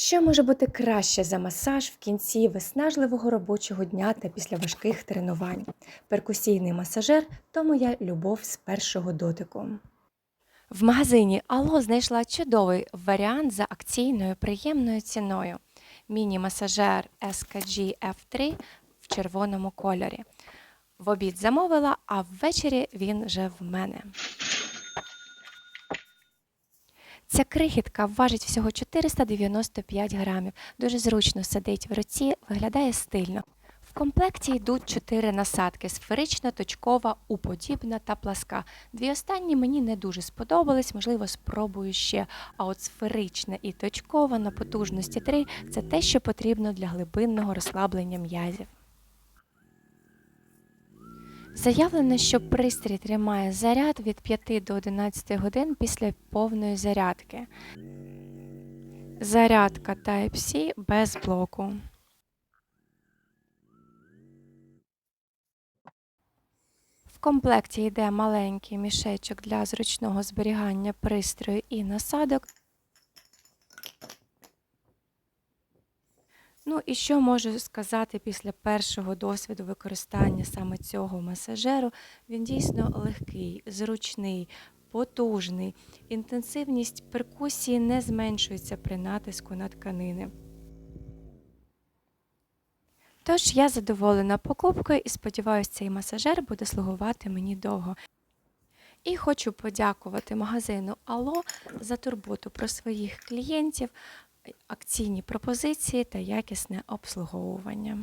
Що може бути краще за масаж в кінці виснажливого робочого дня та після важких тренувань? Перкусійний масажер то моя любов з першого дотику. В магазині Алло знайшла чудовий варіант за акційною приємною ціною. Міні-масажер SKG F3 в червоному кольорі. В обід замовила, а ввечері він вже в мене. Ця крихітка важить всього 495 грамів. Дуже зручно сидить в руці, виглядає стильно. В комплекті йдуть чотири насадки: сферична, точкова, уподібна та пласка. Дві останні мені не дуже сподобались, можливо, спробую ще. А от сферична і точкова на потужності 3 – це те, що потрібно для глибинного розслаблення м'язів. Заявлено, що пристрій тримає заряд від 5 до 11 годин після повної зарядки. Зарядка Type-C без блоку. В комплекті йде маленький мішечок для зручного зберігання пристрою і насадок. Ну і що можу сказати після першого досвіду використання саме цього масажеру? Він дійсно легкий, зручний, потужний. Інтенсивність перкусії не зменшується при натиску на тканини. Тож я задоволена покупкою і сподіваюся, цей масажер буде слугувати мені довго. І хочу подякувати магазину Ало за турботу про своїх клієнтів, акційні пропозиції та якісне обслуговування.